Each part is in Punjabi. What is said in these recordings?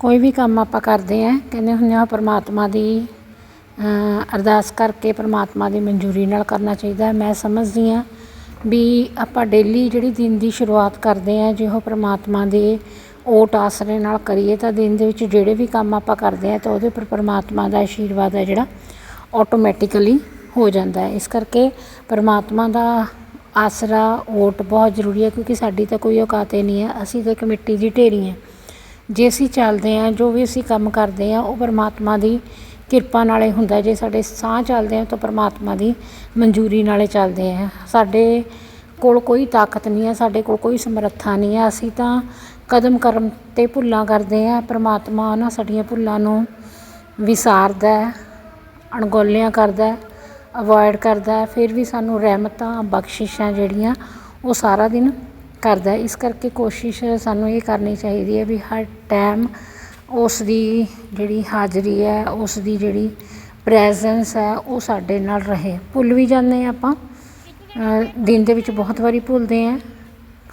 ਕੋਈ ਵੀ ਕੰਮ ਆਪਾਂ ਕਰਦੇ ਹਾਂ, ਕਹਿੰਦੇ ਹੁੰਦੇ ਆ ਪਰਮਾਤਮਾ ਦੀ ਅਰਦਾਸ ਕਰਕੇ ਪਰਮਾਤਮਾ ਦੀ ਮਨਜ਼ੂਰੀ ਨਾਲ ਕਰਨਾ ਚਾਹੀਦਾ ਮੈਂ ਸਮਝਦੀ ਹਾਂ ਵੀ ਆਪਾਂ ਡੇਲੀ ਜਿਹੜੀ ਦਿਨ ਦੀ ਸ਼ੁਰੂਆਤ ਕਰਦੇ ਹਾਂ, ਜੇ ਉਹ ਪਰਮਾਤਮਾ ਦੇ ਓਟ ਆਸਰੇ ਨਾਲ ਕਰੀਏ ਤਾਂ ਦਿਨ ਦੇ ਵਿੱਚ ਜਿਹੜੇ ਵੀ ਕੰਮ ਆਪਾਂ ਕਰਦੇ ਹਾਂ ਤਾਂ ਉਹਦੇ ਉੱਪਰ ਪਰਮਾਤਮਾ ਦਾ ਆਸ਼ੀਰਵਾਦ ਹੈ ਜਿਹੜਾ ਆਟੋਮੈਟਿਕਲੀ ਹੋ ਜਾਂਦਾ ਹੈ। ਇਸ ਕਰਕੇ ਪਰਮਾਤਮਾ ਦਾ ਆਸਰਾ, ਓਟ ਬਹੁਤ ਜ਼ਰੂਰੀ ਹੈ ਕਿਉਂਕਿ ਸਾਡੀ ਤਾਂ ਕੋਈ ਔਕਾਤ ਹੀ ਨਹੀਂ ਹੈ। ਅਸੀਂ ਤਾਂ ਕਮੇਟੀ ਦੀ ਢੇਰੀ ਹਾਂ। ਜੇ ਅਸੀਂ ਚੱਲਦੇ ਹਾਂ ਜੋ ਵੀ ਅਸੀਂ ਕੰਮ ਕਰਦੇ ਹਾਂ ਉਹ ਪਰਮਾਤਮਾ ਦੀ ਕਿਰਪਾ ਨਾਲੇ ਹੁੰਦਾ ਜੇ ਸਾਡੇ ਸਾਹ ਚੱਲਦੇ ਆ ਤਾਂ ਪਰਮਾਤਮਾ ਦੀ ਮਨਜ਼ੂਰੀ ਨਾਲੇ ਚੱਲਦੇ ਆ ਸਾਡੇ ਕੋਲ ਕੋਈ ਤਾਕਤ ਨਹੀਂ ਹੈ ਸਾਡੇ ਕੋਲ ਕੋਈ ਸਮਰੱਥਾ ਨਹੀਂ ਹੈ। ਅਸੀਂ ਤਾਂ ਕਦਮ ਕਰਮ ਤੇ ਭੁੱਲਾਂ ਕਰਦੇ ਆ ਪਰਮਾਤਮਾ ਉਹਨਾਂ ਸਾਡੀਆਂ ਭੁੱਲਾਂ ਨੂੰ ਵਿਸਾਰਦਾ ਹੈ, ਅਣਗੌਲਿਆਂ ਕਰਦਾ ਅਵੋਇਡ ਕਰਦਾ ਫਿਰ ਵੀ ਸਾਨੂੰ ਰਹਿਮਤਾਂ ਬਖਸ਼ਿਸ਼ਾਂ ਜਿਹੜੀਆਂ ਉਹ ਸਾਰਾ ਦਿਨ ਕਰਦਾ ਇਸ ਕਰਕੇ ਕੋਸ਼ਿਸ਼ ਸਾਨੂੰ ਇਹ ਕਰਨੀ ਚਾਹੀਦੀ ਹੈ ਵੀ ਹਰ ਟਾਈਮ ਉਸ ਦੀ ਜਿਹੜੀ ਹਾਜ਼ਰੀ ਹੈ ਉਸ ਦੀ ਜਿਹੜੀ ਪ੍ਰੈਜ਼ੈਂਸ ਹੈ, ਉਹ ਸਾਡੇ ਨਾਲ ਰਹੇ। ਭੁੱਲ ਵੀ ਜਾਂਦੇ ਹਾਂ ਆਪਾਂ। ਦਿਨ ਦੇ ਵਿੱਚ ਬਹੁਤ ਵਾਰੀ ਭੁੱਲਦੇ ਹਾਂ।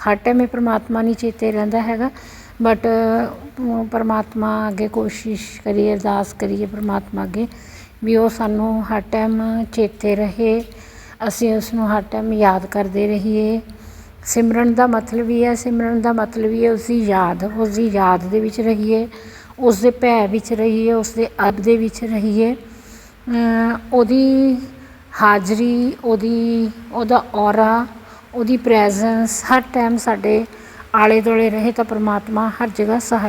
ਹਰ ਟਾਈਮ ਇਹ ਪ੍ਰਮਾਤਮਾ ਨਹੀਂ ਚੇਤੇ ਰਹਿੰਦਾ ਹੈਗਾ। ਬਟ ਪਰਮਾਤਮਾ ਅੱਗੇ ਕੋਸ਼ਿਸ਼ ਕਰੀਏ, ਅਰਦਾਸ ਕਰੀਏ ਪਰਮਾਤਮਾ ਅੱਗੇ ਵੀ ਉਹ ਸਾਨੂੰ ਹਰ ਟਾਈਮ ਚੇਤੇ ਰਹੇ। ਅਸੀਂ ਉਸ ਨੂੰ ਹਰ ਟਾਈਮ ਯਾਦ ਕਰਦੇ ਰਹੀਏ। ਸਿਮਰਨ ਦਾ ਮਤਲਬ ਇਹ ਹੈ, ਸਿਮਰਨ ਦਾ ਮਤਲਬ ਹੀ ਹੈ, ਉਸਦੀ ਯਾਦ ਉਸਦੀ ਯਾਦ ਦੇ ਵਿੱਚ ਰਹੀਏ, ਉਸਦੇ ਭੈ ਵਿੱਚ ਰਹੀਏ, ਉਸਦੇ ਅਬ ਦੇ ਵਿੱਚ ਰਹੀਏ ਉਹਦੀ ਹਾਜ਼ਰੀ, ਉਹਦੀ, ਉਹਦਾ ਔਰਾ, ਉਹਦੀ ਪ੍ਰੈਜ਼ੈਂਸ ਹਰ ਟਾਈਮ ਸਾਡੇ ਆਲੇ ਦੁਆਲੇ ਰਹੇ ਤਾਂ ਪਰਮਾਤਮਾ ਹਰ ਜਗ੍ਹਾ ਸਹਾਇ